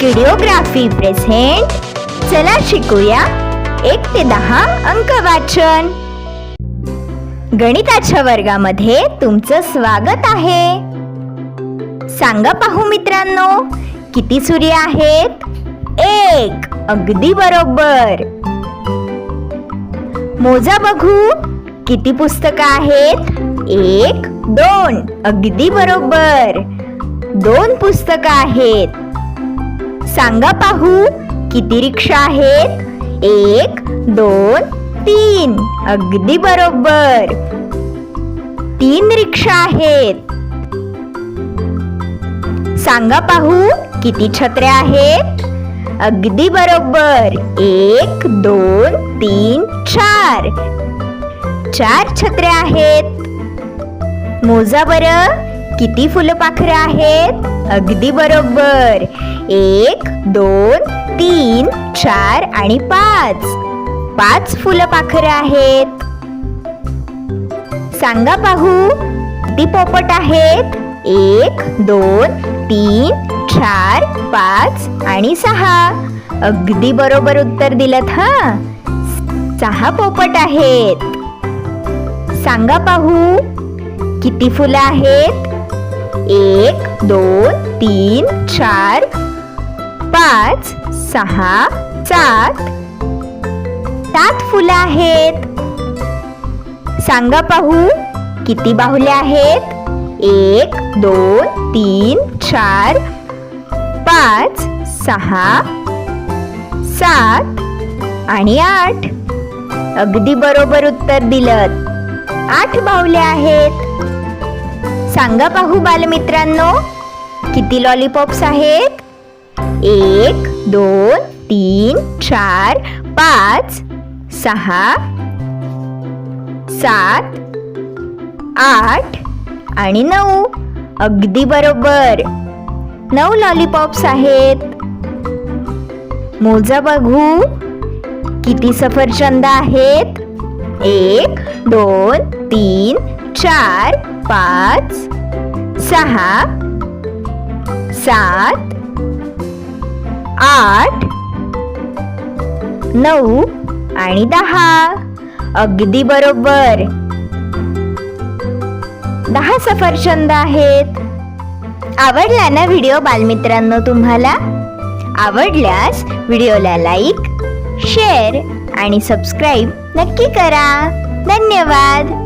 किडिओग्राफी present चला शिकूया. एक ते दहा अंक वाचन. गणिताच्या वर्गामध्ये तुमचं स्वागत आहे. सांगा पाहू मित्रांनो किती सूर्य आहेत? एक अगदी बरोबर. मोजा बघू किती पुस्तकं आहेत? एक दोन अगदी बरोबर. दोन पुस्तकं आहेत. सांगा पाहू किती रिक्षा आहेत? एक दोन तीन. अगदी बरोबर. तीन रिक्षा आहेत. सांगा पाहू किती छत्र्या आहेत? अगदी बरोबर. एक दोन तीन चार. चार छत्र्या आहेत. मोजा बरं. किती फुलपाखरं आहेत? अगदी बरोबर. एक दोन तीन चार आणि पाच. पाच फुलपाखरं आहेत. सांगा पाहू किती पोपट आहेत? एक दोन तीन चार पाच आणि सहा. अगदी बरोबर उत्तर दिलं हा? सहा पोपट आहेत. सांगा पाहू किती फुलं आहेत? एक दोन तीन चार पाच सहा सात. सात फुलं आहेत. सांगा पाहू किती बाहुले आहेत? एक दोन तीन चार पाच सहा सात आणि आठ. अगदी बरोबर उत्तर दिलं आठ बाहुले आहेत. सांगा पाहू बालमित्रांनो किती लॉलीपॉप्स आहेत? एक दोन तीन चार पाच सहा सात आठ आणि नऊ. अगदी बरोबर. नऊ लॉलीपॉप्स आहेत. मोजा बघू. किती सफरचंद आहेत? एक दोन तीन चार पाच सहा सात आठ नऊ आणि दहा. अगदी बरोबर. दहा सफरचंद आहेत. आवडला ना व्हिडिओ बालमित्रांनो तुम्हाला? आवडल्यास व्हिडिओला लाईक शेअर आणि सबस्क्राईब नक्की करा. धन्यवाद.